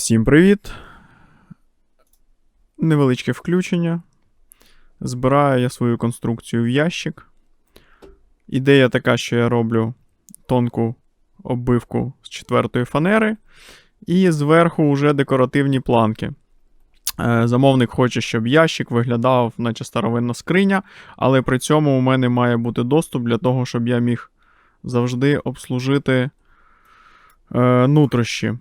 Всім привіт. Невеличке включення. Збираю я свою конструкцію в ящик. Ідея така, що я роблю тонку оббивку з четвертої фанери, і зверху вже декоративні планки. Е, Замовник хоче, щоб ящик виглядав, наче старовинна скриня, але при цьому у мене має бути доступ для того, щоб я міг завжди обслужити е, нутрощі.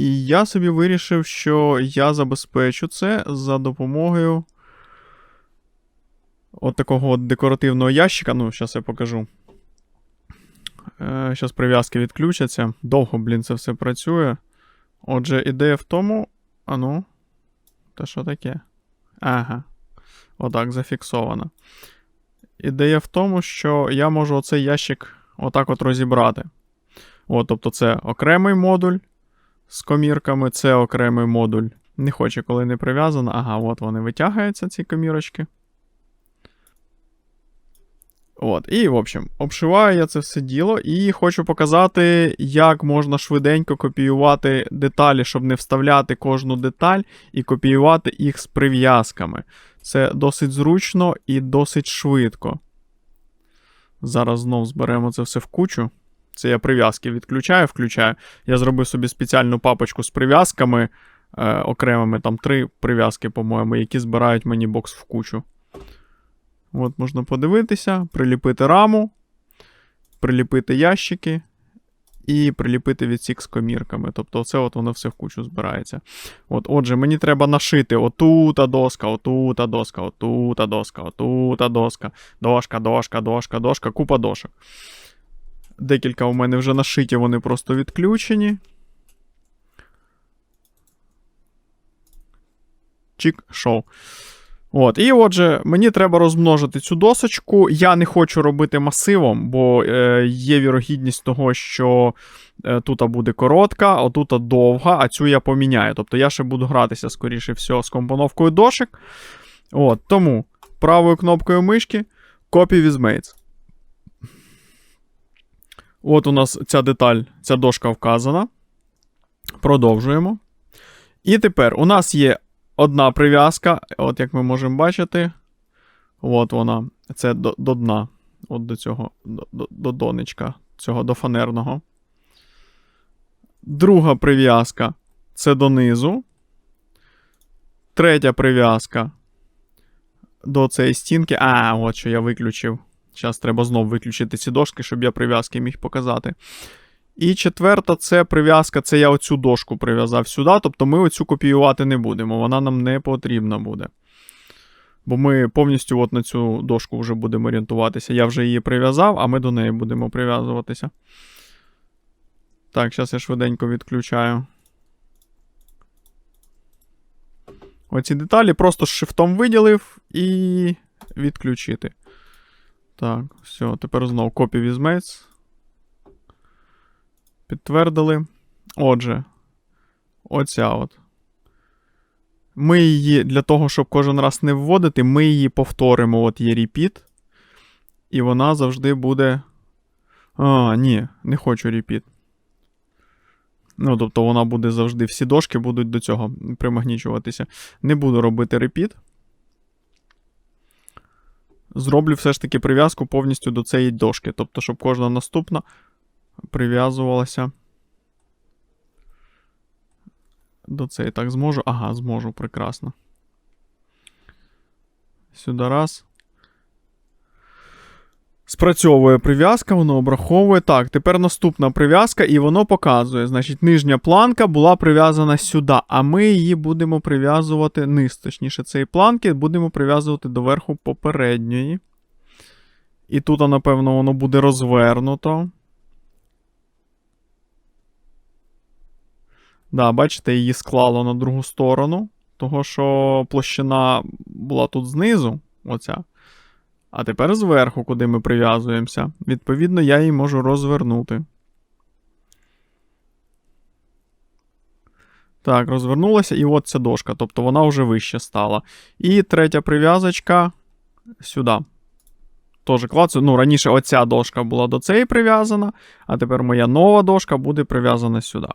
І я собі вирішив, що я забезпечу це за допомогою от такого от декоративного ящика. Ну, зараз я покажу. Е, Зараз прив'язки відключаться. Довго, блін, це все працює. Отже, ідея в тому. А ну. Та що таке? Ага. Отак, зафіксовано. Ідея в тому, що я можу оцей ящик отак от розібрати. От, тобто, це окремий модуль з комірками, це окремий модуль. Не хоче, коли не прив'язано. Ага, от вони витягуються, ці комірочки. От, і, в общем, обшиваю я це все діло і хочу показати, як можна швиденько копіювати деталі, щоб не вставляти кожну деталь і копіювати їх з прив'язками. Це досить зручно і досить швидко. Зараз знов зберемо це все в кучу. Це я прив'язки відключаю, включаю. Я зробив собі спеціальну папочку з прив'язками е, окремими, там три прив'язки, по-моєму, які збирають мені бокс в кучу. От, можна подивитися, приліпити раму, приліпити ящики і приліпити відсік з комірками. Тобто, це от воно все в кучу збирається. От, Отже, мені треба нашити отута доска, отута доска, отута доска, отута доска, дошка, дошка, дошка, дошка, купа дошок. Декілька у мене вже нашиті, вони просто відключені. Чик, шоу. От, і отже, мені треба розмножити цю досочку. Я не хочу робити масивом, бо е, є вірогідність того, що е, тут буде коротка, а тут довга, а цю я поміняю. Тобто я ще буду гратися, скоріше всього, з компоновкою дошок. От, Тому правою кнопкою мишки Copy with Mates. От у нас ця деталь, ця дошка вказана. Продовжуємо. І тепер у нас є одна прив'язка, от як ми можемо бачити. От вона. Це до, до дна. От до цього, до, до, до донечка, цього до фанерного. Друга прив'язка це донизу. Третя прив'язка до цієї стінки. А, от що я виключив. Зараз треба знову виключити ці дошки, щоб я прив'язки міг показати. І четверта це прив'язка, це я оцю дошку прив'язав сюди. Тобто ми оцю копіювати не будемо, вона нам не потрібна буде. Бо ми повністю от на цю дошку вже будемо орієнтуватися. Я вже її прив'язав, а ми до неї будемо прив'язуватися. Так, зараз я швиденько відключаю. Оці деталі просто з шифтом виділив і відключити. Так, все, тепер знову копі візьметься. Підтвердили. Отже, оця от. Ми її для того, щоб кожен раз не вводити, ми її повторимо. От є repeat. І вона завжди буде. А, ні, не хочу repeat. Ну, тобто вона буде завжди. Всі дошки будуть до цього примагнічуватися. Не буду робити repeat. Зроблю все ж таки прив'язку повністю до цієї дошки. Тобто, щоб кожна наступна прив'язувалася. До цієї. Так, зможу. Ага, зможу, прекрасно. Сюди раз. Спрацьовує прив'язка, воно обраховує. Так, тепер наступна прив'язка, і воно показує. Значить, нижня планка була прив'язана сюди, а ми її будемо прив'язувати низ, точніше, цієї планки будемо прив'язувати до верху попередньої. І тут, напевно, воно буде розвернуто. Да, бачите, її склало на другу сторону. Того, що площина була тут знизу, оця. А тепер зверху, куди ми прив'язуємося. Відповідно, я її можу розвернути. Так, розвернулася, і от ця дошка. Тобто вона вже вище стала. І третя прив'язочка сюди. Тоже клацаю. Ну, раніше оця дошка була до цієї прив'язана, а тепер моя нова дошка буде прив'язана сюди.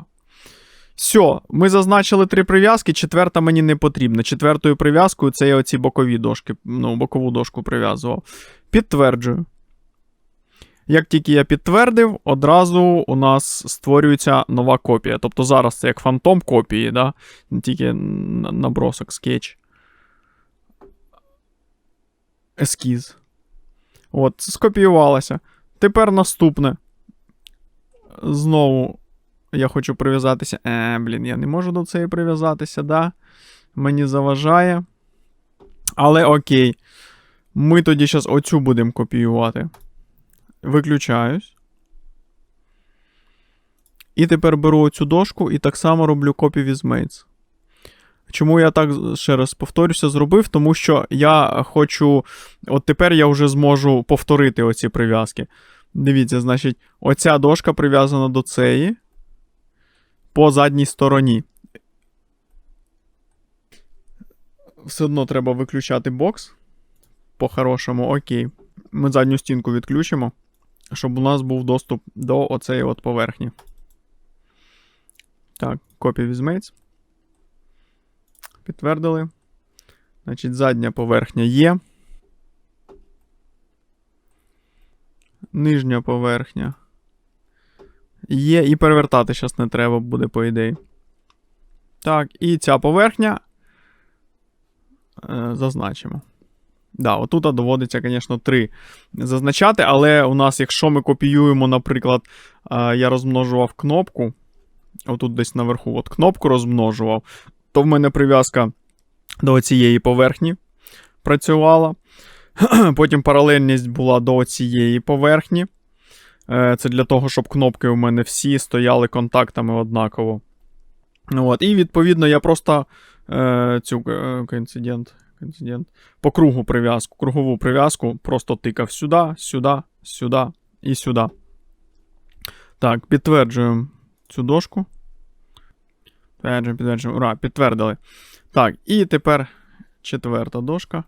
Все, ми зазначили три прив'язки, четверта мені не потрібна. Четвертою прив'язкою це я оці бокові дошки, ну, бокову дошку прив'язував. Підтверджую. Як тільки я підтвердив, одразу у нас створюється нова копія. Тобто зараз це як фантом копії, да? Тільки набросок, скетч. Ескіз. От, скопіювалося. Тепер наступне. Знову я хочу прив'язатися. Е, блін, я не можу до цієї прив'язатися, да? Мені заважає. Але окей. Ми тоді зараз оцю будемо копіювати. Виключаюсь. І тепер беру оцю дошку і так само роблю copy with mates. Чому я так ще раз повторюся, зробив? Тому що я хочу. От тепер я вже зможу повторити оці прив'язки. Дивіться, значить, оця дошка прив'язана до цієї по задній стороні. Все одно треба виключати бокс. По-хорошому, окей. Ми задню стінку відключимо, щоб у нас був доступ до оцеї от поверхні. Так, with mates. Підтвердили. Значить, задня поверхня є. Нижня поверхня. Є, і перевертати зараз не треба буде, по ідеї. Так, і ця поверхня. Е, зазначимо. Да, отут доводиться, звісно, 3 зазначати, але у нас, якщо ми копіюємо, наприклад, е, я розмножував кнопку. Отут десь наверху, от кнопку розмножував, то в мене прив'язка до цієї поверхні працювала. Потім паралельність була до цієї поверхні. Е, Це для того, щоб кнопки у мене всі стояли контактами однаково. От. І відповідно я просто е, цю е, коінцидент, по кругу прив'язку, кругову прив'язку просто тикав сюди, сюди, сюди і сюди. Так, підтверджуємо цю дошку. Підтверджуємо, підтверджуємо. Ура, підтвердили. Так, і тепер четверта дошка.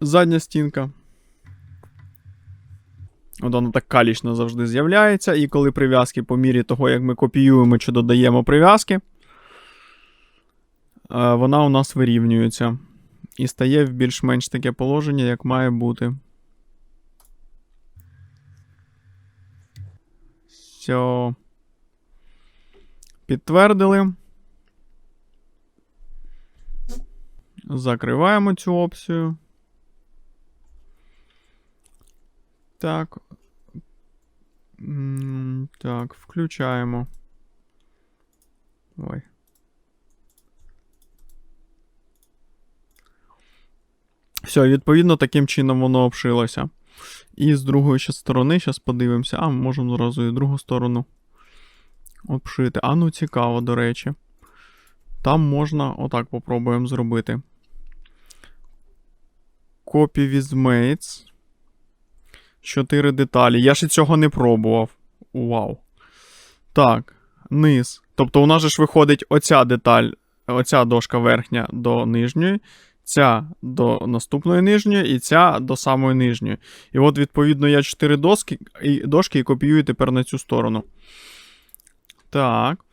Задня стінка. От вона так калічно завжди з'являється. І коли прив'язки, по мірі того, як ми копіюємо чи додаємо прив'язки, е, вона у нас вирівнюється. І стає в більш-менш таке положення, як має бути. Все. Підтвердили. Закриваємо цю опцію. Так. Так, включаємо. Ой. Все, відповідно, таким чином воно обшилося. І з другої ще сторони, зараз подивимося. А, можемо зразу і другу сторону обшити. А ну цікаво, до речі. Там можна отак попробуємо зробити. Copy with mates. Чотири деталі. Я ще цього не пробував. Вау. Так, низ. Тобто, у нас же ж виходить оця деталь, оця дошка верхня до нижньої, ця до наступної нижньої, і ця до самої нижньої. І от, відповідно, я чотири доски, і, дошки і копіюю тепер на цю сторону. Так.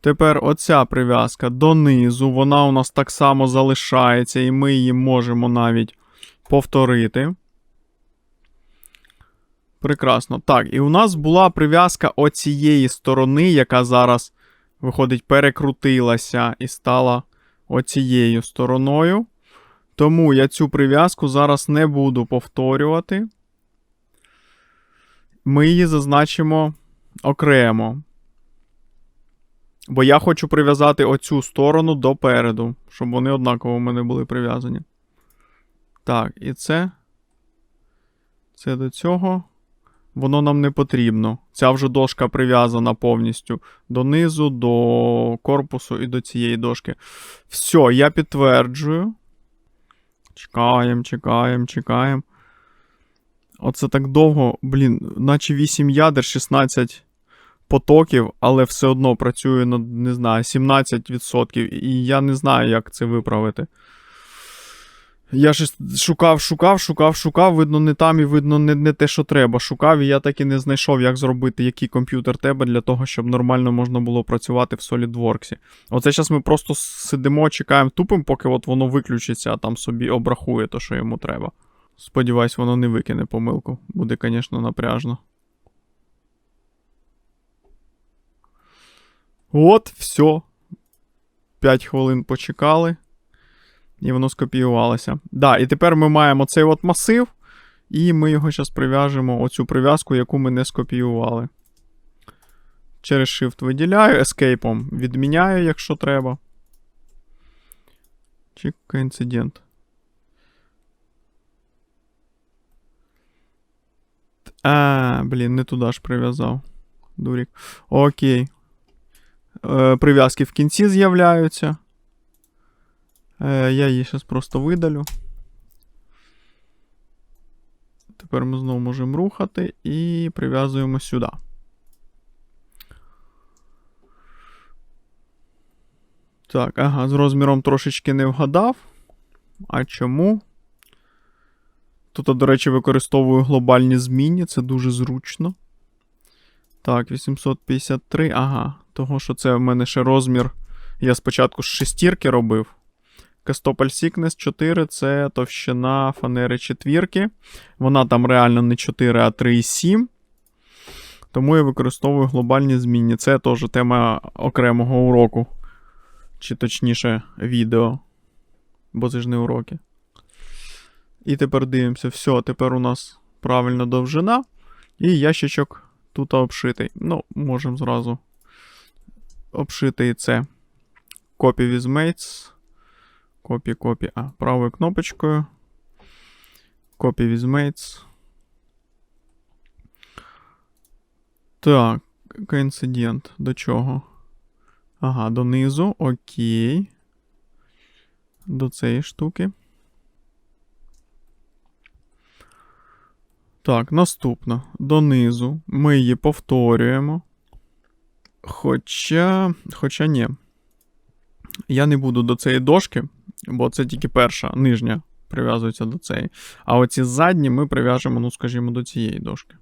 Тепер оця прив'язка донизу, вона у нас так само залишається, і ми її можемо навіть повторити. Прекрасно. Так, і у нас була прив'язка оцієї сторони, яка зараз, виходить, перекрутилася і стала оцією стороною. Тому я цю прив'язку зараз не буду повторювати. Ми її зазначимо окремо. Бо я хочу прив'язати оцю сторону допереду, щоб вони однаково в мене були прив'язані. Так, і це. Це до цього. Воно нам не потрібно. Ця вже дошка прив'язана повністю донизу, до корпусу і до цієї дошки. Все, я підтверджую. Чекаємо, чекаємо, чекаємо. Оце так довго, блін, наче 8 ядер, 16 потоків, але все одно працює на, не знаю, 17%. І я не знаю, як це виправити. Я ж шукав, шукав, шукав, шукав, видно, не там і видно не, не те, що треба. Шукав, і я так і не знайшов, як зробити, який комп'ютер тебе для того, щоб нормально можна було працювати в SolidWorks. Оце зараз ми просто сидимо, чекаємо тупим, поки от воно виключиться, а там собі обрахує те, що йому треба. Сподіваюсь, воно не викине помилку. Буде, звісно, напряжно. От, все. 5 хвилин почекали. І воно скопіювалося. Да, і тепер ми маємо цей от масив, і ми його зараз прив'яжемо оцю прив'язку, яку ми не скопіювали. Через Shift виділяю, Escape відміняю, якщо треба. Чекай інцидент. А, блін, не туди ж прив'язав. Дурік. Окей. Е, прив'язки в кінці з'являються. Е, я її зараз просто видалю. Тепер ми знову можемо рухати і прив'язуємо сюди. Так, ага, з розміром трошечки не вгадав. А чому? Тут, до речі, використовую глобальні змінні, це дуже зручно. Так, 853. Ага, того, що це в мене ще розмір. Я спочатку з шестірки робив. Кастополь Сікнес 4 це товщина фанери четвірки. Вона там реально не 4, а 3,7. Тому я використовую глобальні змінні. Це теж тема окремого уроку. Чи точніше, відео. Бо це ж не уроки. І тепер дивимося. Все, тепер у нас правильна довжина. І ящичок тут обшитий. Ну, можемо зразу обшити і це. Copy with mates. Копі, копі. А, правою кнопочкою. Copy with mates. Так, коінцидент. До чого? Ага, донизу. Окей. До цієї штуки. Так, наступно. Донизу. Ми її повторюємо. Хоча. Хоча ні. Я не буду до цієї дошки, бо це тільки перша, нижня прив'язується до цієї. А оці задні ми прив'яжемо, ну, скажімо, до цієї дошки.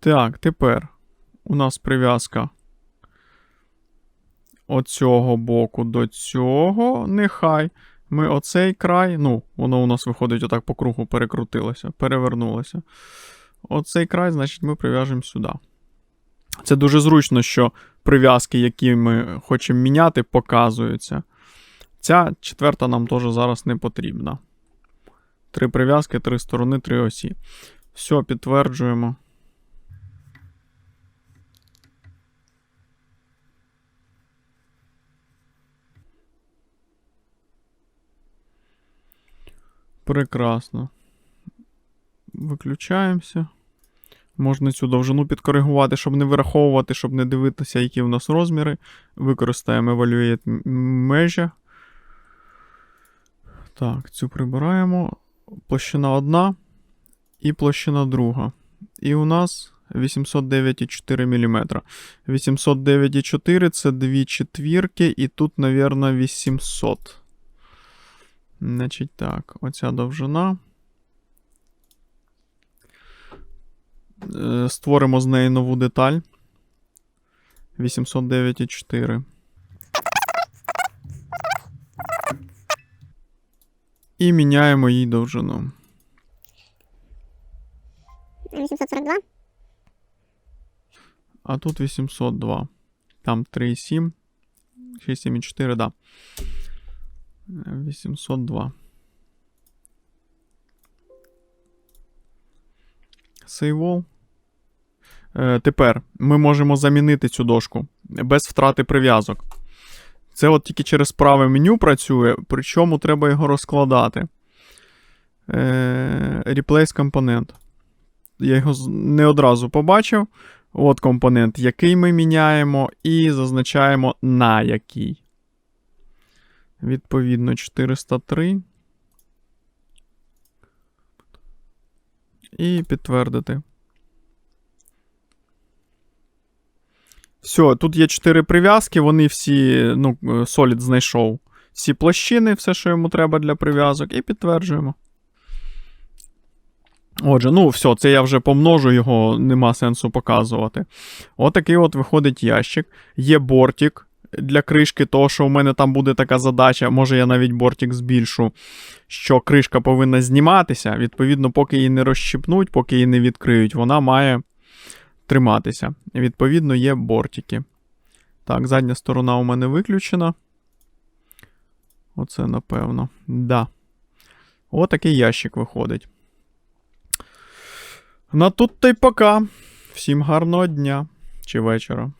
Так, тепер у нас прив'язка оцього боку до цього. Нехай. Ми оцей край, ну, воно у нас виходить отак по кругу перекрутилося, перевернулося. Оцей край, значить, ми прив'яжемо сюди. Це дуже зручно, що прив'язки, які ми хочемо міняти, показуються. Ця четверта нам теж зараз не потрібна. Три прив'язки, три сторони, три осі. Все, підтверджуємо. Прекрасно. Виключаємося. Можна цю довжину підкоригувати, щоб не вираховувати, щоб не дивитися, які в нас розміри. Використаємо Evaluate межа. Так, цю прибираємо. Площина одна і площина друга. І у нас 809,4 мм. 809,4 це дві четвірки, і тут, мабуть, 800. Значить, так, оця довжина. Створимо з неї нову деталь. 809,4. І міняємо її довжину. 842. А тут 802. Там 3,7. 6,7,4, да. 802. Save all. Е, тепер ми можемо замінити цю дошку без втрати прив'язок. Це от тільки через праве меню працює, причому треба його розкладати. Е, Replace компонент. Я його не одразу побачив. От компонент, який ми міняємо, і зазначаємо на який. Відповідно, 403. І підтвердити. Все, тут є 4 прив'язки, вони всі, ну, е, Solid знайшов всі площини, все, що йому треба для прив'язок, і підтверджуємо. Отже, ну все, це я вже помножу, його нема сенсу показувати. Отакий от виходить ящик. Є бортик для кришки, того, що у мене там буде така задача, може я навіть бортик збільшу, що кришка повинна зніматися. Відповідно, поки її не розщипнуть, поки її не відкриють, вона має триматися. Відповідно, є бортики. Так, задня сторона у мене виключена. Оце, напевно. Да. Отакий ящик виходить. На тут та й пока. Всім гарного дня чи вечора.